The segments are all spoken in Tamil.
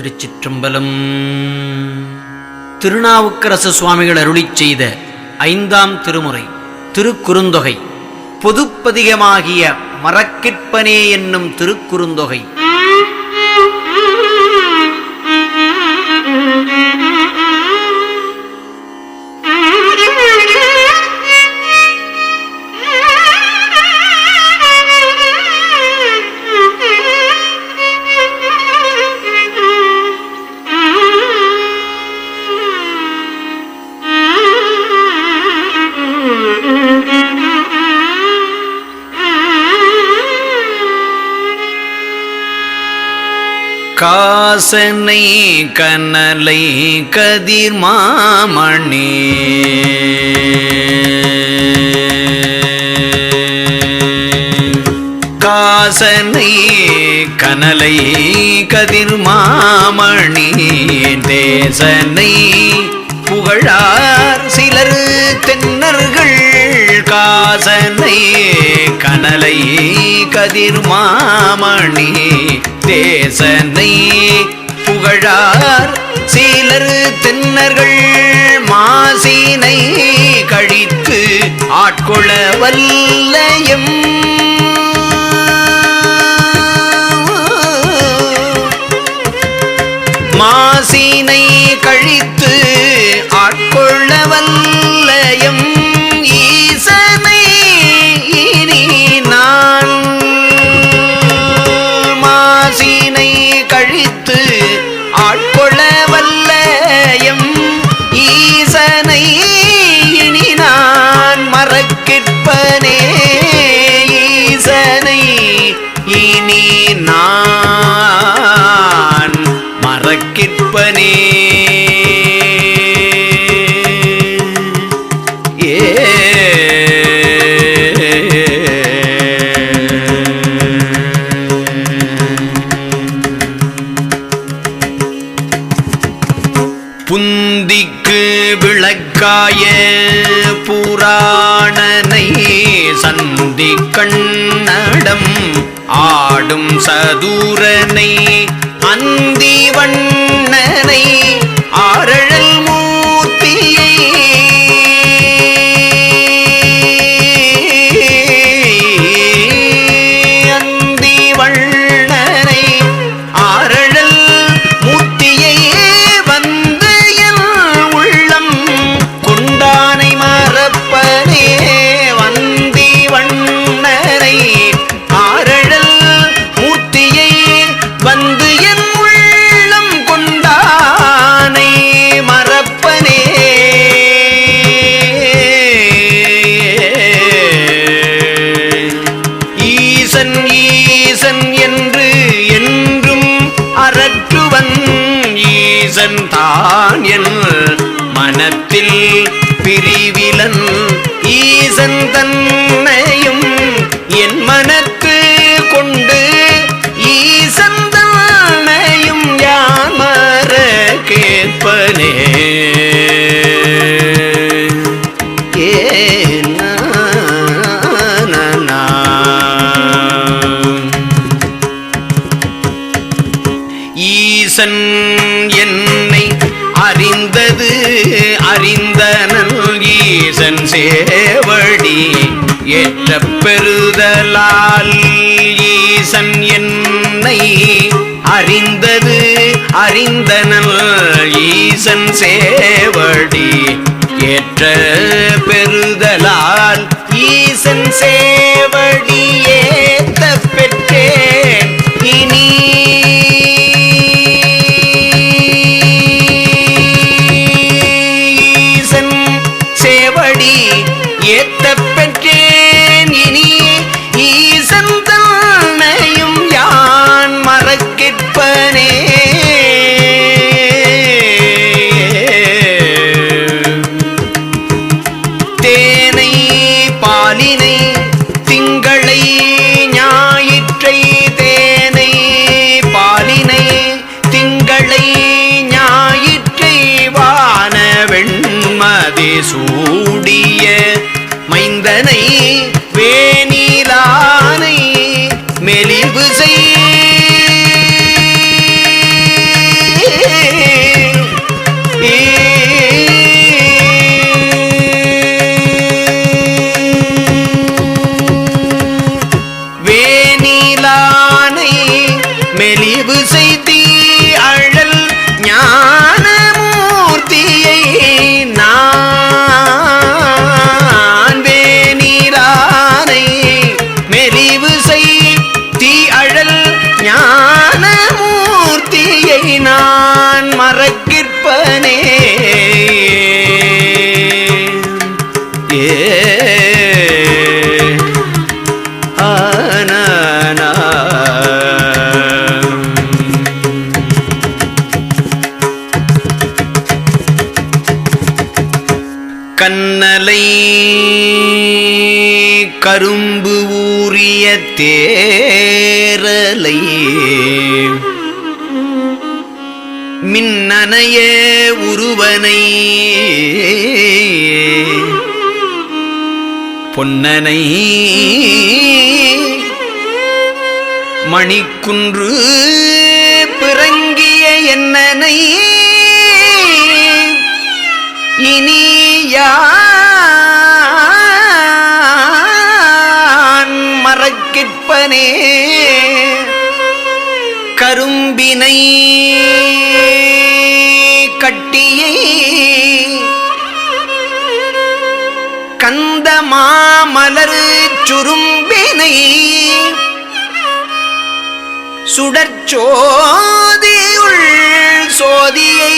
திருச்சிற்றம்பலம். திருநாவுக்கரசு சுவாமிகள் அருளிச் செய்த ஐந்தாம் திருமுறை திருக்குறுந்தொகை. பொதுப்பதிகமாகிய மரக்கிற்பனே என்னும் திருக்குறுந்தொகை. காசனை கனலை கதிர் மாமணி. காசனை கனலை கதிர் மாமணி. தேசனை புகழார் சிலர் தென்னர்கள். காசனை கனலை கதிர் மாமணி தேசனை புகழார் சீலர் தின்னர்கள் மாசினை கழித்து ஆட்கொள வல்லயம். மாசினை கழித்து ஆட்கொள்ள வல்லயம். கேட்பனே புந்திக்கு விளக்காய புராணனை சந்தி கண்ணடம் ஆடும் சதுரனை அந்தி வண்ணனை ஆரழல் என் மனத்தில் பிரிவிலன் ஈசன் தன்னையும் என் மனத்து கொண்டு ஈசன் தன்னையும் யாமர கேட்பனே? ஈசன் என்னை அறிந்தது அறிந்த நல்கீசன் சேவடி ஏற்ற பெறுதலால் ஈசன் என்னை அறிந்தது அறிந்த ஈசன் சேவடி ஏற்ற பெறுதலால் ஈசன் சே திங்களை ஞாயிற்றை வான வெண்மதி சூடிய மைந்தனை கண்ணலை கரும்பு ஊறிய தேரலை மின்னனைய உருவனை பொன்னனை மணிக்குன்று பிறங்கிய என்னனை இனி யான் மறக்கிற்பனே. கரும்பினை கட்டியை. கந்த மாமலர் சுரும்பினை சுடற்சோதியுள் சோதியை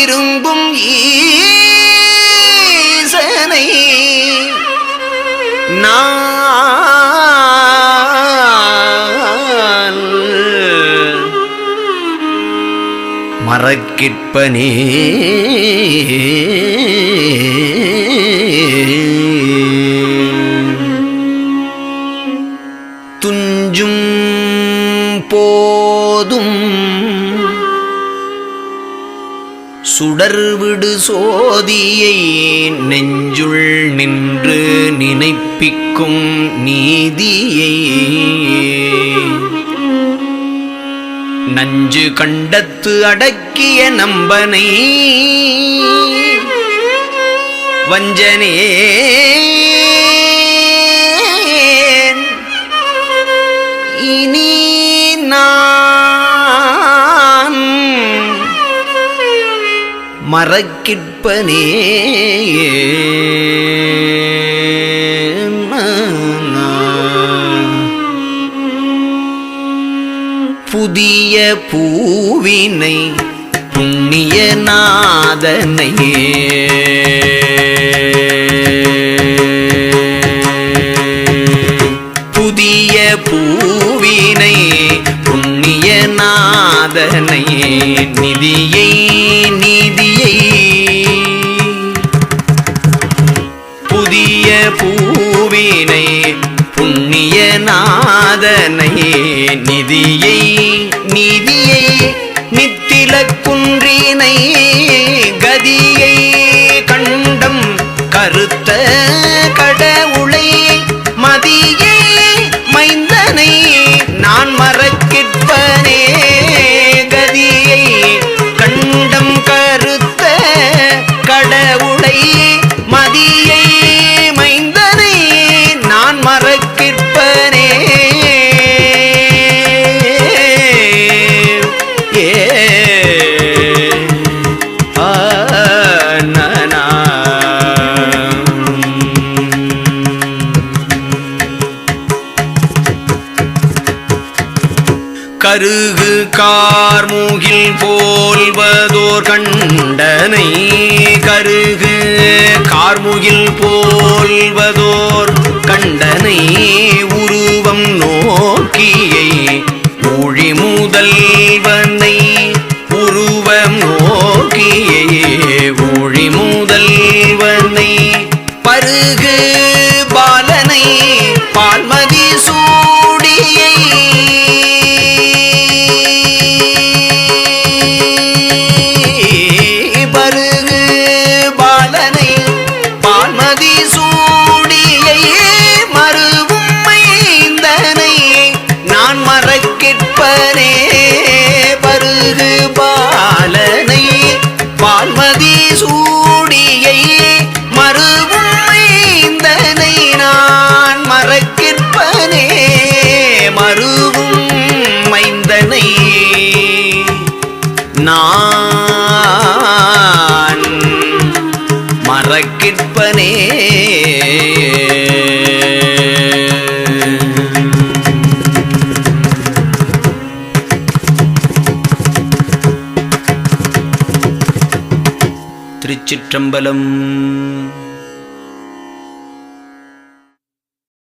விரும்பும் ஈசனை. நான் மறக்கிற்பனே துஞ்சும் போதும் சுடர்விடு சோதியை நெஞ்சுள் நின்று நினைப்பிக்கும் நீதியை. நஞ்சு கண்டத்து அடக்கிய நம்பனை வஞ்சனே மறக்கிற்பனே புதிய பூவினை புண்ணிய நாதனையே. கருத்த கடவுளை கண்டனை கருகு கார்முகில் போல்வதோர் கண்டனை உருவம் நோக்கியை மொழி முதல்வனை ரக்கிற்பனே திருச்சிற்றம்பலம்.